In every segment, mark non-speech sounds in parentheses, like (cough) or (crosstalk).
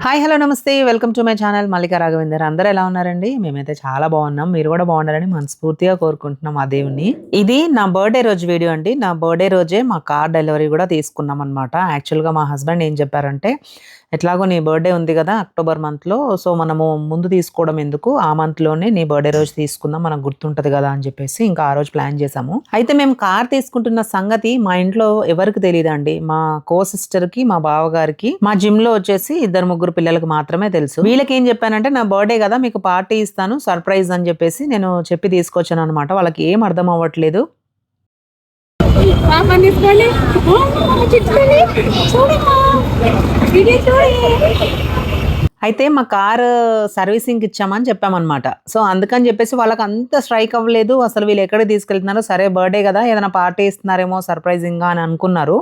Hi hello నమస్తే. Welcome to my channel Mallika Raghavender అందరూ ఎలా ఉన్నారండి? మేమైతే చాలా బాగున్నాం. మీరు కూడా బాగున్నారని మనస్ఫూర్తిగా కోరుకుంటున్నాం ఆ దేవుని ఇది నా బర్త్డే రోజు వీడియో అండి. నా బర్త్డే రోజే మా కార్ డెలివరీ కూడా తీసుకున్నాం అనమాట యాక్చువల్గా మా హస్బెండ్ ఏం చెప్పారంటే ఎట్లాగో నీ బర్త్డే ఉంది కదా అక్టోబర్ మంత్లో సో మనము ముందు తీసుకోవడం ఎందుకు? ఆ మంత్లోనే నీ బర్త్డే రోజు తీసుకుందాం మనకు గుర్తుంటది కదా అని చెప్పేసి ఇంకా ఆ రోజు ప్లాన్ చేసాము అయితే మేము కార్ తీసుకుంటున్న సంగతి మా ఇంట్లో ఎవరికి తెలియదండి మా కో సిస్టర్కి మా బావగారికి మా జిమ్లో వచ్చేసి ఇద్దరు ముగ్గురు పిల్లలకు మాత్రమే తెలుసు. వీళ్ళకి ఏం చెప్పానంటే నా బర్త్డే కదా మీకు పార్టీ ఇస్తాను సర్ప్రైజ్ అని చెప్పేసి నేను చెప్పి తీసుకొచ్చాను అనమాట వాళ్ళకి ఏం అర్థం అవ్వట్లేదు. అయితే మా కార్ సర్వీసింగ్ ఇచ్చామని చెప్పామన్నమాట. సో అందుకని చెప్పేసి వాళ్ళకి అంత స్ట్రైక్ అవ్వలేదు. అసలు వీళ్ళు ఎక్కడికి తీసుకెళ్తున్నారో సరే బర్త్డే కదా ఏదైనా పార్టీ ఇస్తున్నారేమో సర్ప్రైజింగ్గా అని అనుకున్నారు.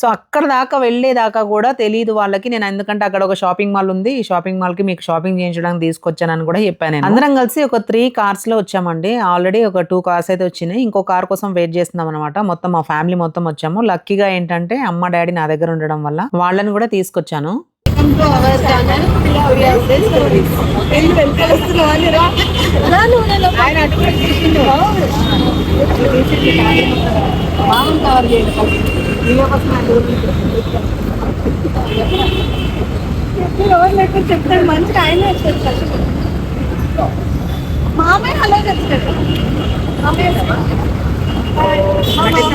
సో అక్కడ దాకా వెళ్ళేదాకా కూడా తెలియదు వాళ్ళకి. నేను ఎందుకంటే అక్కడ ఒక షాపింగ్ మాల్ ఉంది. ఈ షాపింగ్ మాల్కి మీకు షాపింగ్ చేయించడానికి తీసుకొచ్చానని కూడా చెప్పాను నేను. అందరం కలిసి ఒక త్రీ కార్స్లో వచ్చామండి. ఆల్రెడీ ఒక టూ కార్స్ అయితే వచ్చినాయి. ఇంకో కార్ కోసం వెయిట్ చేస్తున్నాం అనమాట మొత్తం మా ఫ్యామిలీ మొత్తం వచ్చాము. లక్కీగా ఏంటంటే అమ్మ డాడీ నా దగ్గర ఉండడం వల్ల వాళ్ళని కూడా తీసుకొచ్చాను. ఆయన ఎవరు లెక్క చెప్తాడు మంచిగా ఆయన వచ్చేస్తాడు మామే అలాగే వచ్చాడు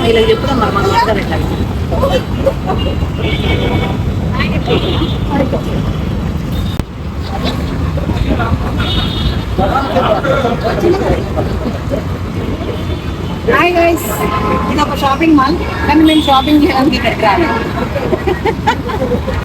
వీళ్ళకి చెప్పుదాం మరి మనం అందరం వెళ్ళాలి. హాయ్ గైస్ ఇది ఒక షాపింగ్ మాల్ కానీ మేము షాపింగ్ చేయడానికి ఇక్కడికి రాలేదు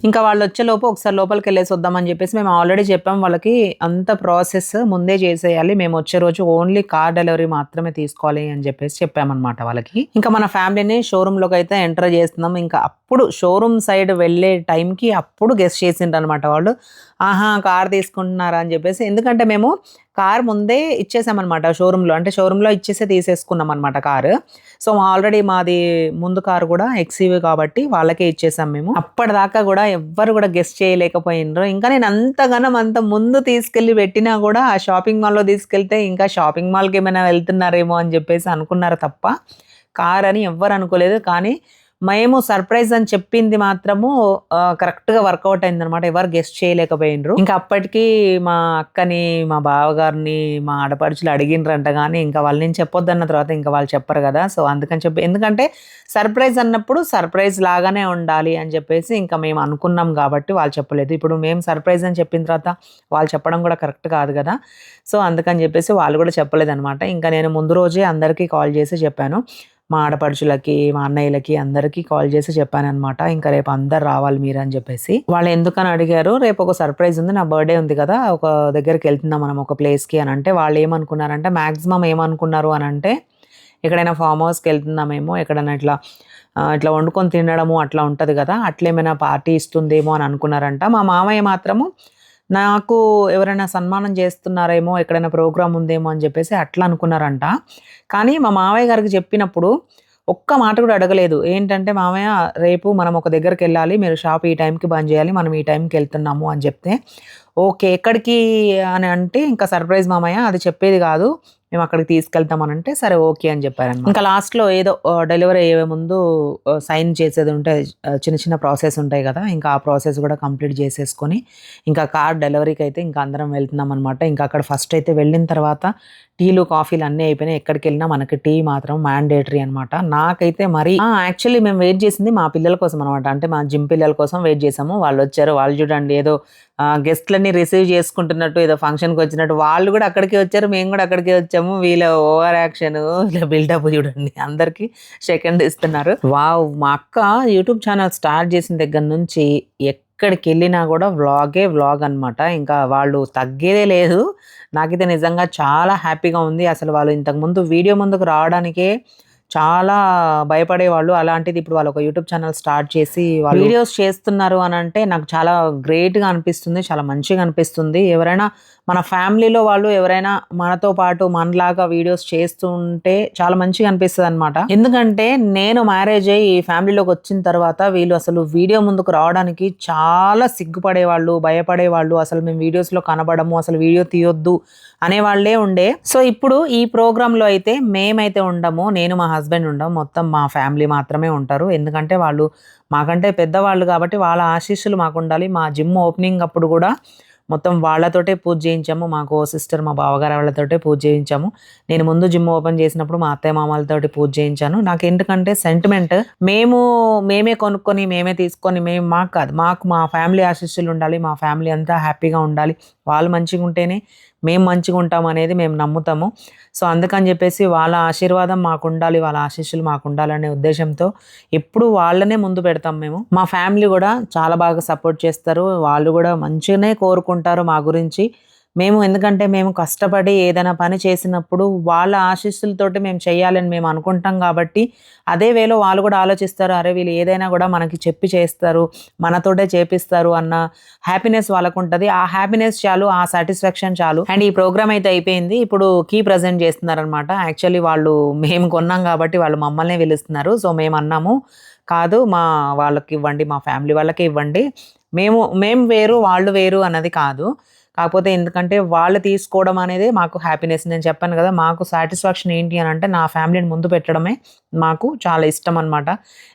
ఇంకా వాళ్ళు వచ్చేలోపు ఒకసారి లోపలికి వెళ్ళేసి వద్దామని చెప్పేసి మేము ఆల్రెడీ చెప్పాం వాళ్ళకి అంత ప్రాసెస్ ముందే చేసేయాలి. మేము వచ్చే రోజు ఓన్లీ కార్ డెలివరీ మాత్రమే తీసుకోవాలి అని చెప్పేసి చెప్పామన్నమాట వాళ్ళకి. ఇంకా మన ఫ్యామిలీని షోరూంలోకి అయితే ఎంటర్ చేస్తున్నాం. ఇంకా అప్పుడు షోరూమ్ సైడ్ వెళ్ళే టైంకి అప్పుడు గెస్ట్ చేసిండ్రు అనమాట వాళ్ళు. ఆహా కార్ తీసుకుంటున్నారా అని చెప్పేసి. ఎందుకంటే మేము కార్ ముందే ఇచ్చేసామన్నమాట షోరూంలో అంటే షోరూంలో ఇచ్చేసే తీసేసుకున్నాం అనమాట కారు సో ఆల్రెడీ మాది ముందు కారు కూడా ఎక్సీవీ కాబట్టి వాళ్ళకే ఇచ్చేసాం మేము. మేము. అప్పటిదాకా కూడా ఎవ్వరు కూడా గెస్ట్ చేయలేకపోయినరు. ఇంకా నేను అంతగానం అంత ముందు తీసుకెళ్ళి పెట్టినా కూడా ఆ షాపింగ్ మాల్లో తీసుకెళ్తే ఇంకా షాపింగ్ మాల్కి ఏమైనా వెళ్తున్నారేమో అని చెప్పేసి అనుకున్నారు తప్ప కార్ అని ఎవ్వరు అనుకోలేదు. కానీ మేము సర్ప్రైజ్ అని చెప్పింది మాత్రము కరెక్ట్గా వర్కౌట్ అయింది అనమాట ఎవరు గెస్ట్ చేయలేకపోయినరు. ఇంకా అప్పటికి మా అక్కని మా బావగారిని మా ఆడపడుచులు అడిగినరంట కానీ ఇంకా వాళ్ళు నేను చెప్పొద్దన్న తర్వాత ఇంకా వాళ్ళు చెప్పరు కదా. సో అందుకని చెప్పి ఎందుకంటే సర్ప్రైజ్ అన్నప్పుడు సర్ప్రైజ్ లాగానే ఉండాలి అని చెప్పేసి ఇంకా మేము అనుకున్నాం కాబట్టి వాళ్ళు చెప్పలేదు. ఇప్పుడు మేము సర్ప్రైజ్ అని చెప్పిన తర్వాత వాళ్ళు చెప్పడం కూడా కరెక్ట్ కాదు కదా. సో అందుకని చెప్పేసి వాళ్ళు కూడా చెప్పలేదు అనమాట ఇంకా నేను ముందు రోజే అందరికీ కాల్ చేసి చెప్పాను. మా ఆడపడుచులకి మా అన్నయ్యలకి అందరికీ కాల్ చేసి చెప్పానమాట ఇంకా రేపు అందరు రావాలి మీరు అని చెప్పేసి. వాళ్ళు ఎందుకని అడిగారు? రేపు ఒక సర్ప్రైజ్ ఉంది. నా బర్త్డే ఉంది కదా. ఒక దగ్గరికి వెళ్తున్నాం మనం ఒక ప్లేస్కి అని అంటే వాళ్ళు ఏమనుకున్నారంటే మ్యాక్సిమం ఏమనుకున్నారు అని అంటే ఎక్కడైనా ఫామ్ హౌస్కి వెళ్తున్నామేమో ఎక్కడైనా ఇట్లా ఇట్లా వండుకొని తినడము అట్లా ఉంటుంది కదా. అట్లా ఏమైనా పార్టీ ఇస్తుందేమో అని అనుకున్నారంట. మా మామయ్య మాత్రము నాకు ఎవరైనా సన్మానం చేస్తున్నారేమో ఎక్కడైనా ప్రోగ్రామ్ ఉందేమో అని చెప్పేసి అట్లా అనుకున్నారంట. కానీ మా మావయ్య గారికి చెప్పినప్పుడు ఒక్క మాట కూడా అడగలేదు. ఏంటంటే మామయ్య రేపు మనం ఒక దగ్గరికి వెళ్ళాలి. మీరు షాప్ ఈ టైంకి బంద్ చేయాలి. మనం ఈ టైంకి వెళ్తున్నాము అని చెప్తే ఓకే ఎక్కడికి అని అంటే ఇంకా సర్ప్రైజ్ మామయ్య అది చెప్పేది కాదు. మేము అక్కడికి తీసుకెళ్తాం అని అంటే సరే ఓకే అని చెప్పారు ఇంకా లాస్ట్లో ఏదో డెలివరీ అయ్యే ముందు సైన్ చేసేది ఉంటే చిన్న చిన్న ప్రాసెస్ ఉంటాయి కదా ఇంకా ఆ ప్రాసెస్ కూడా కంప్లీట్ చేసేసుకొని ఇంకా కార్ డెలివరీకి అయితే ఇంకా అందరం వెళ్తున్నాం అనమాట ఇంకా అక్కడ ఫస్ట్ అయితే వెళ్ళిన తర్వాత టీలు కాఫీలు అన్నీ అయిపోయినాయి. ఎక్కడికి వెళ్ళినా మనకి టీ మాత్రం మ్యాండేటరీ అనమాట నాకైతే మరి యాక్చువల్లీ మేము వెయిట్ చేసింది మా పిల్లల కోసం అనమాట అంటే మా జిమ్ పిల్లల కోసం వెయిట్ చేసాము. వాళ్ళు వచ్చారు. వాళ్ళు చూడండి ఏదో అందరినీ రిసీవ్ చేసుకుంటున్నట్టు ఏదో ఫంక్షన్కి వచ్చినట్టు వాళ్ళు కూడా అక్కడికి వచ్చారు మేము కూడా అక్కడికి వచ్చాము. వీళ్ళ ఓవర్ యాక్షన్ వీళ్ళ బిల్డప్ చూడండి. అందరికి సెకండ్ ఇస్తున్నారు. వావ్ మా అక్క యూట్యూబ్ ఛానల్ స్టార్ట్ చేసిన దగ్గర నుంచి ఎక్కడికి వెళ్ళినా కూడా వ్లాగే వ్లాగ్ అనమాట ఇంకా వాళ్ళు తగ్గేదే లేదు. నాకైతే నిజంగా చాలా హ్యాపీగా ఉంది. అసలు వాళ్ళు ఇంతకుముందు వీడియో ముందుకు రావడానికే చాలా భయపడేవాళ్ళు. అలాంటిది ఇప్పుడు వాళ్ళు ఒక యూట్యూబ్ ఛానల్ స్టార్ట్ చేసి వాళ్ళు వీడియోస్ చేస్తున్నారు అని అంటే నాకు చాలా గ్రేట్గా అనిపిస్తుంది చాలా మంచిగా అనిపిస్తుంది. ఎవరైనా మన ఫ్యామిలీలో వాళ్ళు ఎవరైనా మనతో పాటు మనలాగా వీడియోస్ చేస్తుంటే చాలా మంచిగా అనిపిస్తుంది అనమాట ఎందుకంటే నేను మ్యారేజ్ అయ్యి ఈ ఫ్యామిలీలోకి వచ్చిన తర్వాత వీళ్ళు అసలు వీడియో ముందుకు రావడానికి చాలా సిగ్గుపడేవాళ్ళు భయపడేవాళ్ళు. అసలు మేము వీడియోస్లో కనబడము అసలు వీడియో తీయొద్దు అనేవాళ్ళే ఉండే. సో ఇప్పుడు ఈ ప్రోగ్రాంలో అయితే మేమైతే ఉండము నేను మా హస్బెండ్ ఉండవు. మొత్తం మా ఫ్యామిలీ మాత్రమే ఉంటారు. ఎందుకంటే వాళ్ళు మాకంటే పెద్దవాళ్ళు కాబట్టి వాళ్ళ ఆశీస్సులు మాకు ఉండాలి మా జిమ్ ఓపెనింగ్ అప్పుడు కూడా మొత్తం వాళ్ళతోటే పూజ చేయించాము. మాకు సిస్టర్ మా బావగారు వాళ్ళతోటే పూజ చేయించాము. నేను ముందు జిమ్ ఓపెన్ చేసినప్పుడు మా అత్తయ్య మామలతోటి పూజ చేయించాను. నాకు ఎందుకంటే సెంటిమెంట్ మేము మేమే కొనుక్కొని మేమే తీసుకొని మేము మాకు కాదు. మాకు మా ఫ్యామిలీ ఆశీస్సులు ఉండాలి. మా ఫ్యామిలీ అంతా హ్యాపీగా ఉండాలి. వాళ్ళు మంచిగా ఉంటేనే మేము మంచిగా ఉంటాం అనేది మేము నమ్ముతాము. సో అందుకని చెప్పేసి వాళ్ళ ఆశీర్వాదం మాకు ఉండాలి వాళ్ళ ఆశీస్సులు మాకు ఉండాలనే ఉద్దేశంతో ఎప్పుడు వాళ్ళనే ముందు పెడతాం మేము. మా ఫ్యామిలీ కూడా చాలా బాగా సపోర్ట్ చేస్తారు. వాళ్ళు కూడా మంచిగానే కోరుకుంటారు మా గురించి. మేము ఎందుకంటే మేము కష్టపడి ఏదైనా పని చేసినప్పుడు వాళ్ళ ఆశీస్సులతోటి మేము చేయాలని మేము అనుకుంటాం కాబట్టి అదే వేలో వాళ్ళు కూడా ఆలోచిస్తారు అరే వీళ్ళు ఏదైనా కూడా మనకి చెప్పి చేస్తారు మనతోటే చేపిస్తారు అన్న హ్యాపీనెస్ వాళ్ళకు ఉంటుంది ఆ హ్యాపీనెస్ చాలు ఆ సాటిస్ఫాక్షన్ చాలు. అండ్ ఈ ప్రోగ్రామ్ అయితే అయిపోయింది. ఇప్పుడు కీ ప్రజెంట్ చేస్తున్నారనమాట యాక్చువల్లీ వాళ్ళు మేము కొన్నాం కాబట్టి వాళ్ళు మమ్మల్నే పిలుస్తున్నారు. సో మేము అన్నాము కాదు మా వాళ్ళకి ఇవ్వండి మా ఫ్యామిలీ వాళ్ళకి ఇవ్వండి. మేము మేము వేరు వాళ్ళు వేరు అన్నది కాదు. కాకపోతే ఎందుకంటే వాళ్ళు తీసుకోవడం అనేది మాకు హ్యాపీనెస్ నేను చెప్పాను కదా మాకు సాటిస్ఫాక్షన్ ఏంటి అని అంటే నా ఫ్యామిలీని ముందు పెట్టడమే మాకు చాలా ఇష్టం అనమాట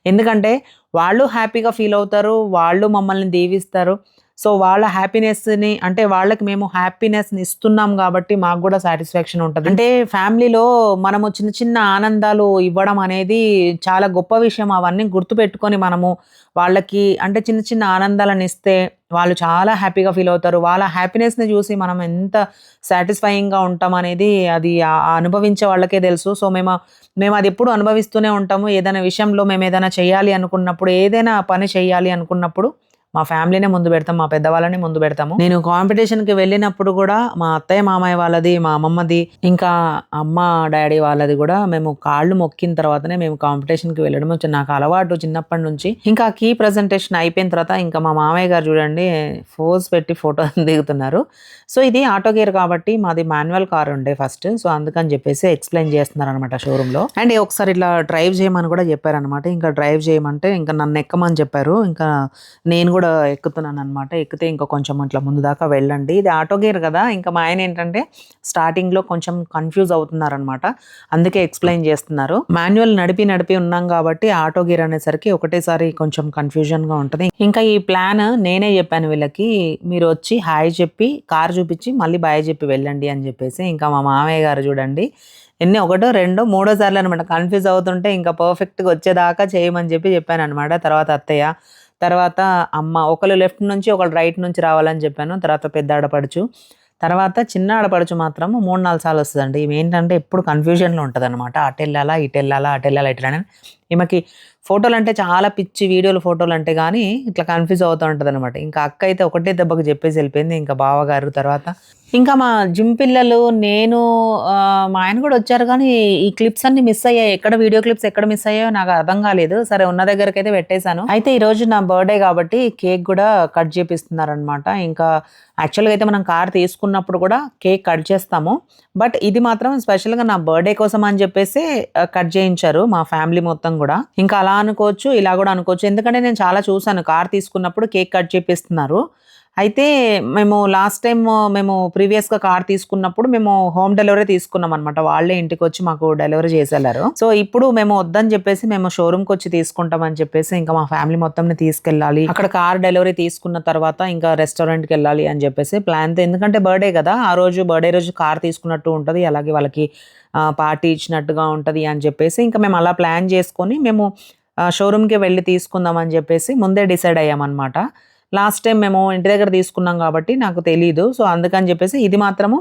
ఎందుకంటే వాళ్ళు హ్యాపీగా ఫీల్ అవుతారు వాళ్ళు మమ్మల్ని దీవిస్తారు సో వాళ్ళ హ్యాపీనెస్ని అంటే వాళ్ళకి మేము హ్యాపీనెస్ని ఇస్తున్నాం కాబట్టి మాకు కూడా సాటిస్ఫాక్షన్ ఉంటుంది. అంటే ఫ్యామిలీలో మనము చిన్న చిన్న ఆనందాలు ఇవ్వడం అనేది చాలా గొప్ప విషయం. అవన్నీ గుర్తుపెట్టుకొని మనము వాళ్ళకి అంటే చిన్న చిన్న ఆనందాలను ఇస్తే వాళ్ళు చాలా హ్యాపీగా ఫీల్ అవుతారు. వాళ్ళ హ్యాపీనెస్ని చూసి మనం ఎంత సాటిస్ఫైయింగ్గా ఉంటాం అనేది అది అనుభవించే వాళ్ళకే తెలుసు. సో మేము మేము అది ఎప్పుడు అనుభవిస్తూనే ఉంటాము. ఏదైనా విషయంలో మేము ఏదైనా చేయాలి అనుకున్నప్పుడు ఏదైనా పని చేయాలి అనుకున్నప్పుడు మా ఫ్యామిలీనే ముందు పెడతాం మా పెద్దవాళ్ళని ముందు పెడతాము. నేను కాంపిటీషన్కి వెళ్ళినప్పుడు కూడా మా అత్తయ్య మామయ్య వాళ్ళది మా అమ్మమ్మది ఇంకా అమ్మ డాడీ వాళ్ళది కూడా మేము కాళ్ళు మొక్కిన తర్వాతనే మేము కాంపిటీషన్కి వెళ్ళడం వచ్చి నాకు అలవాటు చిన్నప్పటి నుంచి. ఇంకా కీ ప్రజెంటేషన్ అయిపోయిన తర్వాత ఇంకా మా మామయ్య గారు చూడండి ఫోజ్ పెట్టి ఫోటో (laughs) దిగుతున్నారు. సో ఇది ఆటో గేర్ కాబట్టి మాది మాన్యువల్ కార్ ఉండే ఫస్ట్. సో అందుకని చెప్పేసి ఎక్స్ప్లెయిన్ చేస్తున్నారు అనమాట షోరూంలో అండ్ ఒకసారి ఇట్లా డ్రైవ్ చేయమని కూడా చెప్పారనమాట ఇంకా డ్రైవ్ చేయమంటే ఇంకా నన్ను ఎక్కమని చెప్పారు. ఇంకా నేను కూడా ఎక్కుతున్నాను అనమాట ఎక్కితే ఇంకా కొంచెం అట్లా ముందు దాకా వెళ్ళండి. ఇది ఆటో గేర్ కదా ఇంకా మా ఆయన ఏంటంటే స్టార్టింగ్లో కొంచెం కన్ఫ్యూజ్ అవుతున్నారనమాట అందుకే ఎక్స్ప్లెయిన్ చేస్తున్నారు. మాన్యువల్ నడిపి నడిపి ఉన్నాం కాబట్టి ఆటో గేర్ అనేసరికి ఒకటేసారి కొంచెం కన్ఫ్యూజన్గా ఉంటుంది. ఇంకా ఈ ప్లాన్ నేనే చెప్పాను వీళ్ళకి మీరు వచ్చి హాయ్ చెప్పి కార్ చూపించి మళ్ళీ బాయ్ చెప్పి వెళ్ళండి అని చెప్పేసి. ఇంకా మా మామయ్య గారు చూడండి ఎన్ని ఒకటో రెండో మూడో సార్లు అనమాట కన్ఫ్యూజ్ అవుతుంటే ఇంకా పర్ఫెక్ట్గా వచ్చేదాకా చేయమని చెప్పి చెప్పాను అనమాట తర్వాత అత్తయ్య తర్వాత అమ్మ ఒకళ్ళు లెఫ్ట్ నుంచి ఒకళ్ళు రైట్ నుంచి రావాలని చెప్పాను. తర్వాత పెద్ద ఆడపడుచు. తర్వాత చిన్న ఆడపడుచు మాత్రం మూడు నాలుగు సార్లు వస్తుందండి. ఈమె ఏంటంటే ఎప్పుడు కన్ఫ్యూజన్లో ఉంటుంది అనమాట అటు వెళ్ళాలా ఇటు వెళ్ళాలా అటు వెళ్ళాలా ఇటు వెళ్ళాలని ఈమెకి ఫోటోలు అంటే చాలా పిచ్చి వీడియోలు ఫోటోలు అంటే కానీ ఇట్లా కన్ఫ్యూజ్ అవుతూ ఉంటుంది అనమాట ఇంకా అక్క అయితే ఒకటే దెబ్బకి చెప్పేసి వెళ్ళిపోయింది ఇంకా బావగారు తర్వాత. ఇంకా మా జిమ్ పిల్లలు నేను మా ఆయన కూడా వచ్చారు కానీ ఈ క్లిప్స్ అన్ని మిస్ అయ్యాయి. ఎక్కడ వీడియో క్లిప్స్ ఎక్కడ మిస్ అయ్యాయో నాకు అర్థం కాలేదు. సరే ఉన్న దగ్గరికి అయితే పెట్టేశాను. అయితే ఈ రోజు నా బర్త్డే కాబట్టి కేక్ కూడా కట్ చేపిస్తున్నారనమాట ఇంకా యాక్చువల్గా అయితే మనం కార్ తీసుకున్నప్పుడు కూడా కేక్ కట్ చేస్తాము. బట్ ఇది మాత్రం స్పెషల్గా నా బర్త్డే కోసం అని చెప్పేసి కట్ చేయించారు మా ఫ్యామిలీ మొత్తం కూడా. ఇంకా అలా అనుకోవచ్చు ఇలా కూడా అనుకోవచ్చు. ఎందుకంటే నేను చాలా చూసాను కార్ తీసుకున్నప్పుడు కేక్ కట్ చేపిస్తున్నారు. అయితే మేము లాస్ట్ టైం మేము ప్రీవియస్గా కార్ తీసుకున్నప్పుడు మేము హోమ్ డెలివరీ తీసుకున్నాం అనమాట వాళ్ళే ఇంటికి వచ్చి మాకు డెలివరీ చేసేలారు. సో ఇప్పుడు మేము వద్దని చెప్పేసి మేము షోరూమ్కి వచ్చి తీసుకుంటాం అని చెప్పేసి ఇంకా మా ఫ్యామిలీ మొత్తం తీసుకెళ్ళాలి. అక్కడ కార్ డెలివరీ తీసుకున్న తర్వాత ఇంకా రెస్టారెంట్కి వెళ్ళాలి అని చెప్పేసి ప్లాన్ ఎందుకంటే బర్త్డే కదా ఆ రోజు బర్త్డే రోజు కార్ తీసుకున్నట్టు ఉంటుంది. అలాగే వాళ్ళకి పార్టీ ఇచ్చినట్టుగా ఉంటుంది అని చెప్పేసి ఇంకా మేము అలా ప్లాన్ చేసుకొని మేము షోరూమ్కి వెళ్ళి తీసుకుందాం అని చెప్పేసి ముందే డిసైడ్ అయ్యామన్నమాట. లాస్ట్ టైం మేము ఇంటి దగ్గర తీసుకున్నాం కాబట్టి నాకు తెలియదు సో అందుకని చెప్పేసి ఇది మాత్రము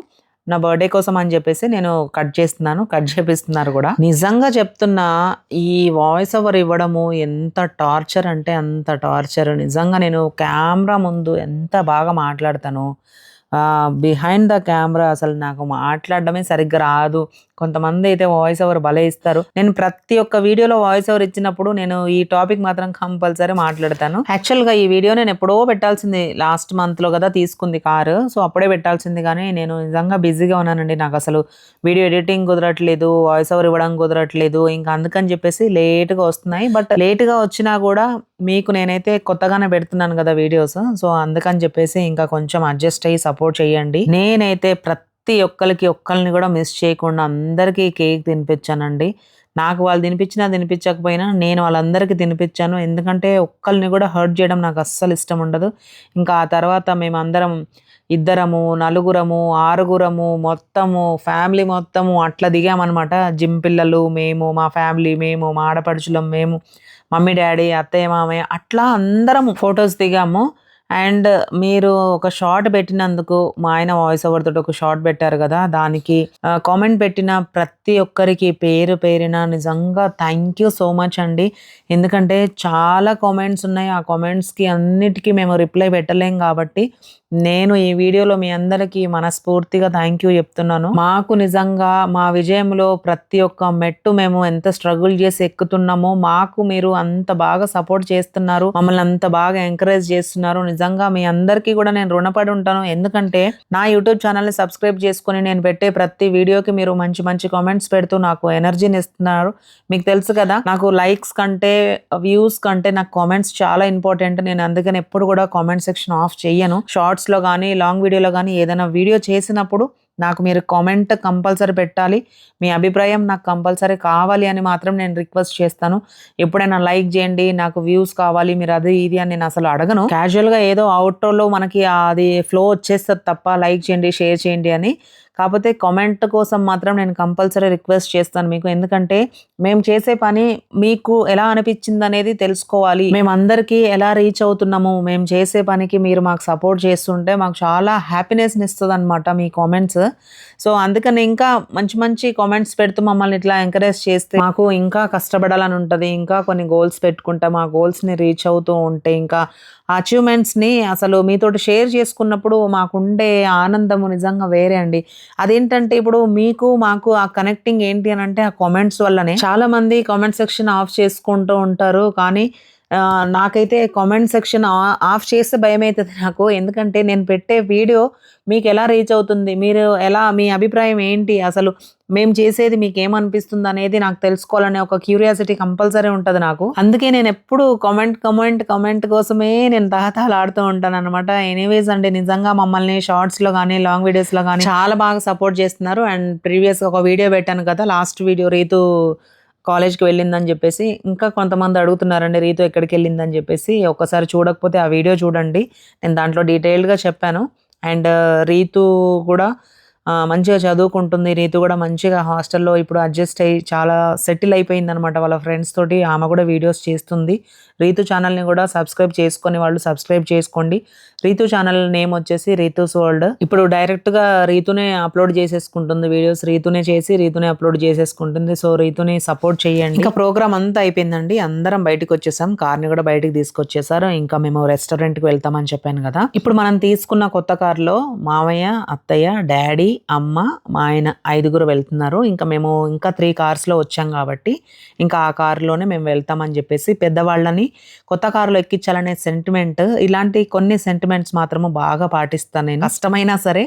నా బర్త్డే కోసం అని చెప్పేసి నేను కట్ చేస్తున్నాను కట్ చేపిస్తున్నారు కూడా. నిజంగా చెప్తున్నా ఈ వాయిస్ ఓవర్ ఇవ్వడము ఎంత టార్చర్ అంటే అంత టార్చర్. నిజంగా నేను కెమెరా ముందు ఎంత బాగా మాట్లాడతాను బిహైండ్ ద కెమెరా అసలు నాకు మాట్లాడడమే సరిగ్గా రాదు. కొంతమంది అయితే వాయిస్ ఓవర్ భలే ఇస్తారు. నేను ప్రతి ఒక్క వీడియోలో వాయిస్ ఓవర్ ఇచ్చినప్పుడు నేను ఈ టాపిక్ మాత్రం కంపల్సరీ మాట్లాడతాను. యాక్చువల్గా ఈ వీడియో నేను ఎప్పుడో పెట్టాల్సింది లాస్ట్ మంత్లో కదా తీసుకుంది కారు. సో అప్పుడే పెట్టాల్సింది కానీ నేను నిజంగా బిజీగా ఉన్నానండి. నాకు అసలు వీడియో ఎడిటింగ్ కుదరట్లేదు వాయిస్ ఓవర్ ఇవ్వడం కుదరట్లేదు. ఇంకా అందుకని చెప్పేసి లేట్గా వస్తున్నాయి. బట్ లేట్గా వచ్చినా కూడా మీకు నేనైతే కొత్తగానే పెడుతున్నాను కదా వీడియోస్. సో అందుకని చెప్పేసి ఇంకా కొంచెం అడ్జస్ట్ అయ్యి సపోర్ట్ చేయండి. నేనైతే ప్రతి ఒక్కరికి ఒక్కరిని కూడా మిస్ చేయకుండా అందరికీ కేక్ తినిపించానండి. నాకు వాళ్ళు తినిపించినా తినిపించకపోయినా నేను వాళ్ళందరికీ తినిపించాను. ఎందుకంటే ఒక్కరిని కూడా హర్ట్ చేయడం నాకు అస్సలు ఇష్టం ఉండదు. ఇంకా ఆ తర్వాత మేమందరం ఇద్దరము నలుగురము ఆరుగురము మొత్తము ఫ్యామిలీ మొత్తము అట్లా దిగామన్నమాట. జిమ్ పిల్లలు మేము మా ఫ్యామిలీ మేము మా ఆడపడుచులం మేము. మమ్మీ డాడీ అత్తయ్య మామయ్య అట్లా అందరం ఫొటోస్ దిగాము. అండ్ మీరు ఒక షార్ట్ పెట్టినందుకు మా ఆయన వాయిస్ ఓవర్ తోటి ఒక షార్ట్ పెట్టారు కదా దానికి కామెంట్ పెట్టిన ప్రతి ఒక్కరికి పేరు పేరిన నిజంగా థ్యాంక్ యూ సో మచ్ అండి. ఎందుకంటే చాలా కామెంట్స్ ఉన్నాయి ఆ కామెంట్స్కి అన్నిటికీ మేము రిప్లై పెట్టలేం కాబట్టి నేను ఈ వీడియోలో మీ అందరికీ మనస్ఫూర్తిగా థ్యాంక్ యూ చెప్తున్నాను. మాకు నిజంగా మా విజయంలో ప్రతి ఒక్క మెట్టు మేము ఎంత స్ట్రగుల్ చేసి ఎక్కుతున్నామో మాకు మీరు అంత బాగా సపోర్ట్ చేస్తున్నారు. మమ్మల్ని అంత బాగా ఎంకరేజ్ చేస్తున్నారు. నిజంగా మీ అందరికీ కూడా నేను రుణపడి ఉంటాను. ఎందుకంటే నా యూట్యూబ్ ఛానల్ని సబ్స్క్రైబ్ చేసుకుని నేను పెట్టే ప్రతి వీడియోకి మీరు మంచి మంచి కామెంట్స్ పెడుతూ నాకు ఎనర్జీని ఇస్తున్నారు. మీకు తెలుసు కదా నాకు లైక్స్ కంటే వ్యూస్ కంటే నాకు కామెంట్స్ చాలా ఇంపార్టెంట్ నేను అందుకని ఎప్పుడు కూడా కామెంట్ సెక్షన్ ఆఫ్ చేయను షార్ట్స్ లో కానీ లాంగ్ వీడియోలో కానీ ఏదైనా వీడియో చేసినప్పుడు నాకు మీరు కామెంట్ కంపల్సరీ పెట్టాలి. మీ అభిప్రాయం నాకు కంపల్సరీ కావాలి అని మాత్రం నేను రిక్వెస్ట్ చేస్తాను. ఎప్పుడైనా లైక్ చేయండి నాకు వ్యూస్ కావాలి మీరు అది ఇది అని నేను అసలు అడగను. క్యాజువల్గా ఏదో అవుట్రోలో మనకి అది ఫ్లో వచ్చేస్తుంది తప్ప లైక్ చేయండి షేర్ చేయండి అని కాకపోతే కామెంట్ కోసం మాత్రం నేను కంపల్సరీ రిక్వెస్ట్ చేస్తాను మీకు. ఎందుకంటే మేము చేసే పని మీకు ఎలా అనిపించింది అనేది తెలుసుకోవాలి. మేము అందరికీ ఎలా రీచ్ అవుతున్నాము మేము చేసే పనికి మీరు మాకు సపోర్ట్ చేస్తుంటే మాకు చాలా హ్యాపీనెస్ ఇస్తుంది అనమాట మీ కామెంట్స్ సో అందుకని ఇంకా మంచి మంచి కామెంట్స్ పెడుతూ మమ్మల్ని ఇట్లా ఎంకరేజ్ చేస్తే మాకు ఇంకా కష్టపడాలని ఉంటుంది. ఇంకా కొన్ని గోల్స్ పెట్టుకుంటే. మా గోల్స్ని రీచ్ అవుతూ ఉంటే ఇంకా అచీవ్మెంట్స్ని అసలు మీతోటి షేర్ చేసుకున్నప్పుడు మాకుండే ఆనందము నిజంగా వేరే అండి. అదేంటంటే ఇప్పుడు మీకు మాకు ఆ కనెక్టింగ్ ఏంటి అని అంటే ఆ కామెంట్స్ వల్లనే చాలా మంది కామెంట్ సెక్షన్ ఆఫ్ చేసుకుంటూ ఉంటారు. కానీ నాకైతే కామెంట్ సెక్షన్ ఆఫ్ చేస్తే భయం అవుతుంది నాకు. ఎందుకంటే నేను పెట్టే వీడియో మీకు ఎలా రీచ్ అవుతుంది? మీరు ఎలా మీ అభిప్రాయం ఏంటి? అసలు మేము చేసేది మీకు ఏమనిపిస్తుంది అనేది నాకు తెలుసుకోవాలనే ఒక క్యూరియాసిటీ కంపల్సరీ ఉంటుంది నాకు. అందుకే నేను ఎప్పుడు కామెంట్ కమెంట్ కామెంట్ కోసమే నేను తహతహలాడుతూ ఉంటాను అనమాట ఎనీవేస్ అంటే నిజంగా మమ్మల్ని షార్ట్స్లో కానీ లాంగ్ వీడియోస్లో కానీ చాలా బాగా సపోర్ట్ చేస్తున్నారు. అండ్ ప్రీవియస్గా ఒక వీడియో పెట్టాను కదా లాస్ట్ వీడియో రీతు కాలేజ్కి వెళ్ళిందని చెప్పేసి ఇంకా కొంతమంది అడుగుతున్నారండి రీతు ఎక్కడికి వెళ్ళిందని చెప్పేసి. ఒకసారి చూడకపోతే ఆ వీడియో చూడండి. నేను దాంట్లో డీటెయిల్డ్గా చెప్పాను. అండ్ రీతు కూడా మంచిగా చదువుకుంటుంది. రీతు కూడా మంచిగా హాస్టల్లో ఇప్పుడు అడ్జస్ట్ అయ్యి చాలా సెటిల్ అయిపోయింది అనమాట వాళ్ళ ఫ్రెండ్స్ తోటి. ఆమె కూడా వీడియోస్ చేస్తుంది. రీతు ఛానల్ని కూడా సబ్స్క్రైబ్ చేసుకునే వాళ్ళు సబ్స్క్రైబ్ చేసుకోండి. రీతు ఛానల్ నేమ్ వచ్చేసి రీతూస్ వరల్డ్. ఇప్పుడు డైరెక్ట్గా రీతునే అప్లోడ్ చేసేసుకుంటుంది వీడియోస్ రీతునే చేసి రీతునే అప్లోడ్ చేసేసుకుంటుంది. సో రీతుని సపోర్ట్ చేయండి. ఇంకా ప్రోగ్రామ్ అంతా అయిపోయిందండి. అందరం బయటకు వచ్చేసాం. కార్ని కూడా బయటకు తీసుకొచ్చేసారు. ఇంకా మేము రెస్టారెంట్కి వెళ్తామని చెప్పాను కదా. ఇప్పుడు మనం తీసుకున్న కొత్త కార్లో మామయ్య అత్తయ్య డాడీ అమ్మ మా ఆయన ఐదుగురు వెళ్తున్నారు. ఇంకా మేము ఇంకా త్రీ కార్స్లో వచ్చాం కాబట్టి ఇంకా ఆ కారులోనే మేము వెళ్తామని చెప్పేసి పెద్దవాళ్ళని కొత్త కారులో ఎక్కించాలనే సెంటిమెంట్ ఇలాంటి కొన్ని సెంటిమెంట్స్ మాత్రము బాగా పాటిస్తాను నేను. కష్టమైనా సరే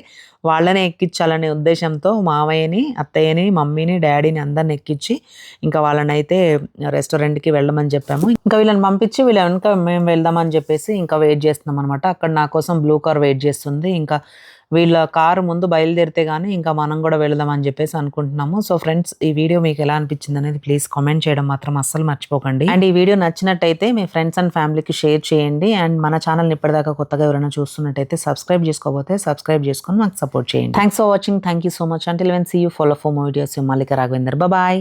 వాళ్ళనే ఎక్కించాలనే ఉద్దేశంతో మామయ్యని అత్తయ్యని మమ్మీని డాడీని అందరిని ఎక్కించి ఇంకా వాళ్ళని అయితే రెస్టారెంట్కి వెళ్ళమని చెప్పాము. ఇంకా వీళ్ళని పంపించి వీళ్ళ వెనక మేము వెళ్దామని చెప్పేసి ఇంకా వెయిట్ చేస్తున్నాం అనమాట అక్కడ నా కోసం బ్లూ కార్ వెయిట్ చేస్తుంది. ఇంకా వీళ్ళ కారు ముందు బయలుదేరితే కానీ ఇంకా మనం కూడా వెళదామని చెప్పేసి అనుకుంటున్నాము. సో ఫ్రెండ్స్ ఈ వీడియో మీకు ఎలా అనిపించింది అనేది ప్లీజ్ కామెంట్ చేయడం మాత్రం అస్సలు మర్చిపోకండి. అండ్ ఈ వీడియో నచ్చినట్టయితే మీ ఫ్రెండ్స్ అండ్ ఫ్యామిలీకి షేర్ చేయండి. అండ్ మన ఛానల్ ఇప్పటిదాకా కొత్తగా ఎవరైనా చూస్తున్నట్టయితే సబ్స్క్రైబ్ చేసుకోకపోతే సబ్స్క్రైబ్ చేసుకొని మాకు సపోర్ట్ చేయండి. Thanks for watching thank you so much until when see you follow for more videos Mallika Raghavender bye